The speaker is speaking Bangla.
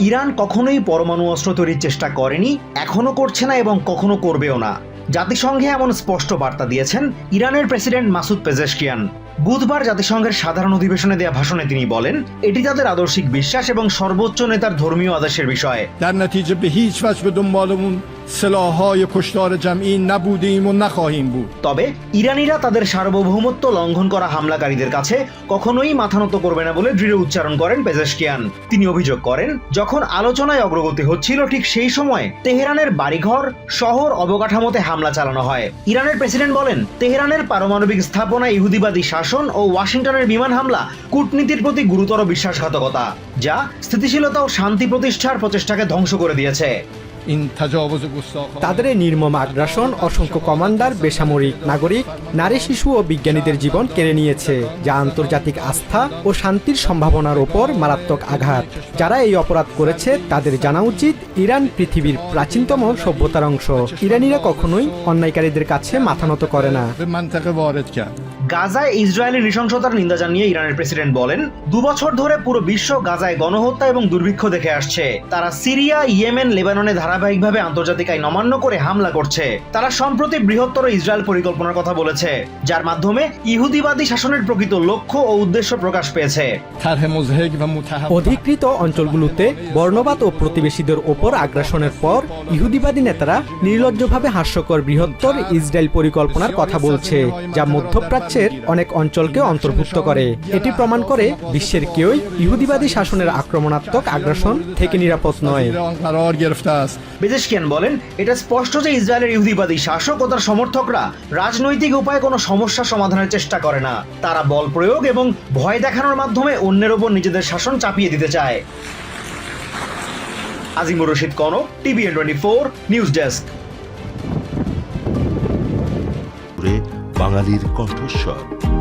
ইরান কখনোই পরমাণু অস্ত্র তৈরির চেষ্টা করেনি, এখনও করছে না এবং কখনো করবেও না। জাতিসংঘে এমন স্পষ্ট বার্তা দিয়েছেন ইরানের প্রেসিডেন্ট মাসুদ পেজেশকিয়ান। বুধবার জাতিসংঘের সাধারণ অধিবেশনে দেওয়া ভাষণে তিনি বলেন এটি তাদের আদর্শিক বিশ্বাস এবং সর্বোচ্চ নেতার ধর্মীয় আদেশের বিষয় در نتیجه به هیچ وجه به دنبال اون سلاحهای کشتار جمعی نبودیم و نخواهیم بود তবে ইরানিরা তাদের সার্বভৌমত্ব লঙ্ঘন করা হামলাকারীদের কাছে কখনোই মাথা নত করবে না বলে দৃঢ় উচ্চারণ করেন পেজেশকিয়ান তিনি অভিযোগ করেন যখন আলোচনায় অগ্রগতি হচ্ছিল ঠিক সেই সময় তেহরানের বাড়িঘর শহর অবকাঠামোতে হামলা চালানো হয় ইরানের প্রেসিডেন্ট বলেন তেহরানের পারমাণবিক স্থাপনা ইহুদিবাদী শাসন শাসন ও ওয়াশিংটনের বিমান হামলা কূটনীতির প্রতি গুরুতর বিশ্বাসঘাতকতা, যা স্থিতিশীলতা ও শান্তি প্রতিষ্ঠার প্রচেষ্টাকে ধ্বংস করে দিয়েছে। তাদের নির্মম আগ্রাসন অসংখ্য কমান্ডার, বেসামরিক নাগরিক, নারী, শিশু ও বিজ্ঞানীদের জীবন কেড়ে নিয়েছে, যা আন্তর্জাতিক আস্থা ও শান্তির সম্ভাবনার ওপর মারাত্মক আঘাত। যারা এই অপরাধ করেছে, তাদের জানা উচিত ইরান পৃথিবীর প্রাচীনতম সভ্যতার অংশ। ইরানিরা কখনোই অন্যায়কারীদের কাছে মাথা নত করে না। গাজায় ইসরায়েলের নৃশংসতার নিন্দা জানিয়ে ইরানের প্রেসিডেন্ট বলেন দুবছর ধরে পুরো বিশ্ব গাজায় গণহত্যা এবং দুর্ভিক্ষ দেখে আসছে। তারা সিরিয়া, ইয়েমেন, লেবাননে ধারাবাহিকভাবে আন্তর্জাতিক আইন অমান্য করে হামলা করছে। তারা সম্প্রতি বৃহত্তর ইসরায়েল পরিকল্পনার কথা বলেছে, যার মাধ্যমে ইহুদিবাদী শাসনের প্রকৃত লক্ষ্য ও উদ্দেশ্য প্রকাশ পেয়েছে। অধিকৃত অঞ্চলগুলোতে বর্ণবাদ ও প্রতিবেশীদের ওপর আগ্রাসনের পর ইহুদিবাদী নেতারা নির্লজ্জভাবে হাস্যকর বৃহত্তর ইসরায়েল পরিকল্পনার কথা বলছে, যা মধ্যপ্রাচ্য মধ্যপ্রাচ্যের অনেক অঞ্চলকে অন্তর্ভুক্ত করে। এটি প্রমাণ করে বিশ্বের কেউই ইহুদিবাদী শাসনের আক্রমণাত্মক আগ্রাসন থেকে নিরাপদ নয়। বেজেশকিয়ান বলেন? এটা স্পষ্ট যে ইসরায়েলের ইহুদিবাদী শাসক ও তার সমর্থকরা রাজনৈতিক উপায়ে কোনো সমস্যা সমাধানের চেষ্টা করে না। তারা বল প্রয়োগ এবং ভয় দেখানোর মাধ্যমে অন্যের ওপর নিজেদের শাসন চাপিয়ে দিতে চায়। Azimur Rashid Kanak, TV twenty four, news desk. Galeria Contour Shop.